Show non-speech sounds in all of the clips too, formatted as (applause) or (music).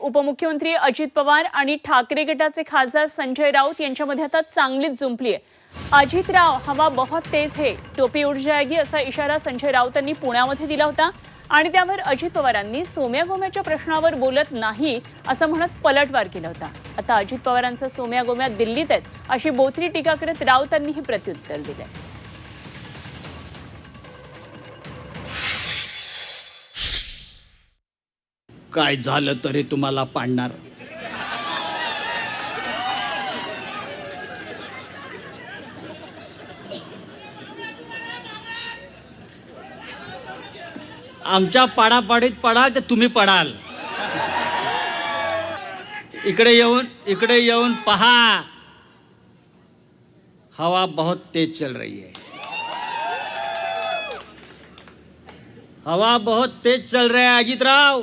उपमुख्यमंत्री अजित पवार आणि ठाकरे गटाचे खासदार संजय राऊत यांच्यामध्ये आता चांगलीच जुंपली आहे. अजित राव हवा बहुत तेज है टोपी उड जाएगी असा इशारा संजय राऊतांनी पुण्यामध्ये दिला होता. आणि त्यावर अजित पवारांनी सोम्या गोम्याच्या प्रश्नावर बोलत नाही असं म्हणत पलटवार केला होता. आता अजित पवारांचा सोम्या गोम्या दिल्लीत आहेत अशी बोथरी टीका करत राऊतांनीही प्रत्युत्तर दिलंय. काय झालं तरी तुम्हाला पाडणार? आमच्या पाडापाडीत पडाल तर तुम्ही पडाल. इकडे येऊन इकडे येऊन पहा. हवा बहुत तेज चल रही है. हवा बहुत तेज चल रहा है Ajitrao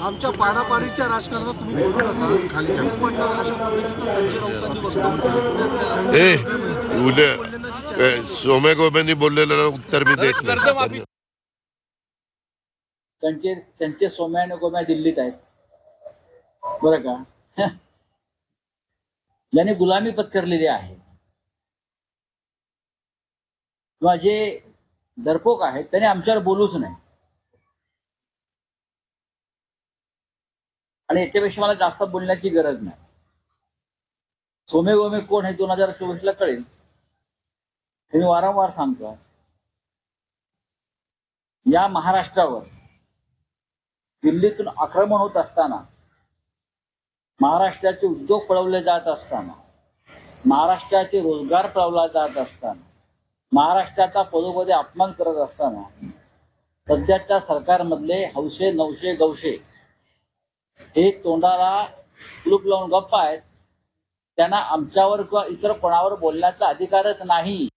आमच्या पाडापाडीच्या राजकारणात तुम्ही बोलू नका. खाली म्हणणार अशा उद्या सोम्या गोब्यांनी बोललेलं उत्तर मी देत नाही. त्यांचे त्यांचे सोम्या आणि गोम्या दिल्लीत आहेत. बरं का? (laughs) ज्यांनी गुलामी पत्करलेली आहे. किंवा जे दरपोक आहेत त्यांनी आमच्यावर बोलूच नाही आणि याच्यापेक्षा मला जास्त बोलण्याची गरज नाही. सोमे गोमे कोण हे दोन हजार चोवीस ला कळेल. हे मी वारंवार सांगतो. या महाराष्ट्रावर दिल्लीतून आक्रमण होत असताना महाराष्ट्राचे उद्योग पळवले जात असताना महाराष्ट्राचे रोजगार पळवला जात असताना महाराष्ट्राचा पदोपदी अपमान करत असताना सध्याच्या सरकारमधले हौशे नवशे गवशे हे तोंडाला कुलूप लावून गप्प आहेत. त्यांना आमच्यावर किंवा इतर कोणावर बोलण्याचा अधिकारच नाही.